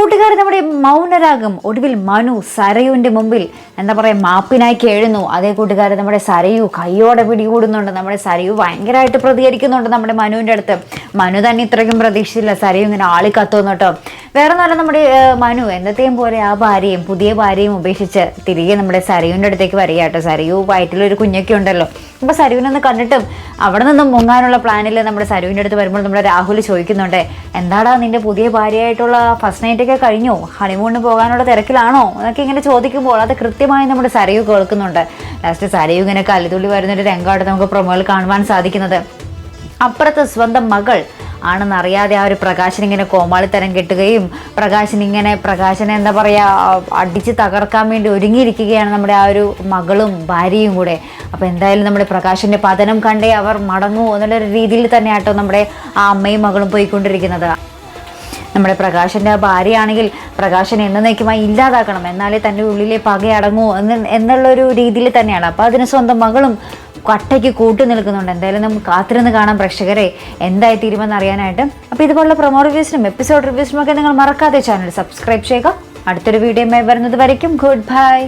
കൂട്ടുകാരൻ നമ്മുടെ മൗനരാഗം. ഒടുവിൽ മനു സരയുവിന്റെ മുമ്പിൽ എന്താ പറയുക മാപ്പിനായി കേഴുന്നു. അതേ കൂട്ടുകാർ നമ്മുടെ സരയു കൈയോടെ പിടികൂടുന്നുണ്ട്. നമ്മുടെ സരയു ഭയങ്കരമായിട്ട് പ്രതികരിക്കുന്നുണ്ട് നമ്മുടെ മനുവിന്റെ അടുത്ത്. മനു തന്നെ ഇത്രയ്ക്കും പ്രതീക്ഷിച്ചില്ല. സരയു ഇങ്ങനെ ആളി കത്തുന്നു കേട്ടോ. വേറെ നല്ല നമ്മുടെ മനു എന്നത്തെയും പോലെ ആ ഭാര്യയും പുതിയ ഭാര്യയും ഉപേക്ഷിച്ച് തിരികെ നമ്മുടെ സരയുവിന്റെ അടുത്തേക്ക് വരിക കേട്ടോ. സരയു വയറ്റിലൊരു കുഞ്ഞൊക്കെ ഉണ്ടല്ലോ. അപ്പോൾ സരുവിനൊന്ന് കണ്ടിട്ടും അവിടെ നിന്നും മുങ്ങാനുള്ള പ്ലാനിൽ നമ്മുടെ സരുവിന്റെ അടുത്ത് വരുമ്പോൾ നമ്മുടെ രാഹുൽ ചോദിക്കുന്നുണ്ട് എന്താടാ നിന്റെ പുതിയ ഭാര്യയായിട്ടുള്ള ഫസ്റ്റ് നൈറ്റൊക്കെ കഴിഞ്ഞോ? ഹണിമൂണിന് പോകാനുള്ള തിരക്കിലാണോ? എന്നൊക്കെ ഇങ്ങനെ ചോദിക്കുമ്പോൾ അത് കൃത്യമായി നമ്മുടെ സരയു കേൾക്കുന്നുണ്ട്. ലാസ്റ്റ് സരയു ഇങ്ങനെ കലിതുള്ളി വരുന്നൊരു രംഗമായിട്ട് നമുക്ക് പ്രൊമോയിൽ കാണുവാൻ സാധിക്കുന്നത്. അപ്പുറത്ത് സ്വന്തം മകൾ ആണെന്ന് അറിയാതെ ആ ഒരു പ്രകാശൻ ഇങ്ങനെ കോമാളിത്തരം കെട്ടുകയും പ്രകാശൻ ഇങ്ങനെ പ്രകാശനെ എന്താ പറയുക അടിച്ച് തകർക്കാൻ വേണ്ടി ഒരുങ്ങിയിരിക്കുകയാണ് നമ്മുടെ ആ ഒരു മകളും ഭാര്യയും കൂടെ. അപ്പോൾ എന്തായാലും നമ്മുടെ പ്രകാശന്റെ പതനം കണ്ടേ അവർ മടങ്ങൂ എന്നുള്ള രീതിയിൽ തന്നെയാട്ടോ നമ്മുടെ ആ അമ്മയും മകളും പോയിക്കൊണ്ടിരിക്കുന്നത്. നമ്മുടെ പ്രകാശന്റെ ഭാര്യയാണെങ്കിൽ പ്രകാശൻ എന്നേക്കുമായി ഇല്ലാതാക്കണം. എന്നാലേ തന്റെ ഉള്ളിലെ പകയടങ്ങൂ എന്ന് എന്നുള്ളൊരു രീതിയിൽ തന്നെയാണ്. അപ്പോൾ അതിന് സ്വന്തം മകളും കട്ടയ്ക്ക് കൂട്ടി നിൽക്കുന്നുണ്ട്. എന്തായാലും നമുക്ക് കാത്തിരുന്ന് കാണാം പ്രേക്ഷകരെ. എന്തായി തീരുമെന്ന് അറിയാനായിട്ട്. അപ്പോൾ ഇതുപോലുള്ള പ്രൊമോ റിവ്യൂസിനും എപ്പിസോഡ് റിവ്യൂസിനും ഒക്കെ നിങ്ങൾ മറക്കാതെ ചാനൽ സബ്സ്ക്രൈബ് ചെയ്യുക. അടുത്തൊരു വീഡിയോ വരുന്നത് വരയ്ക്കും. Good bye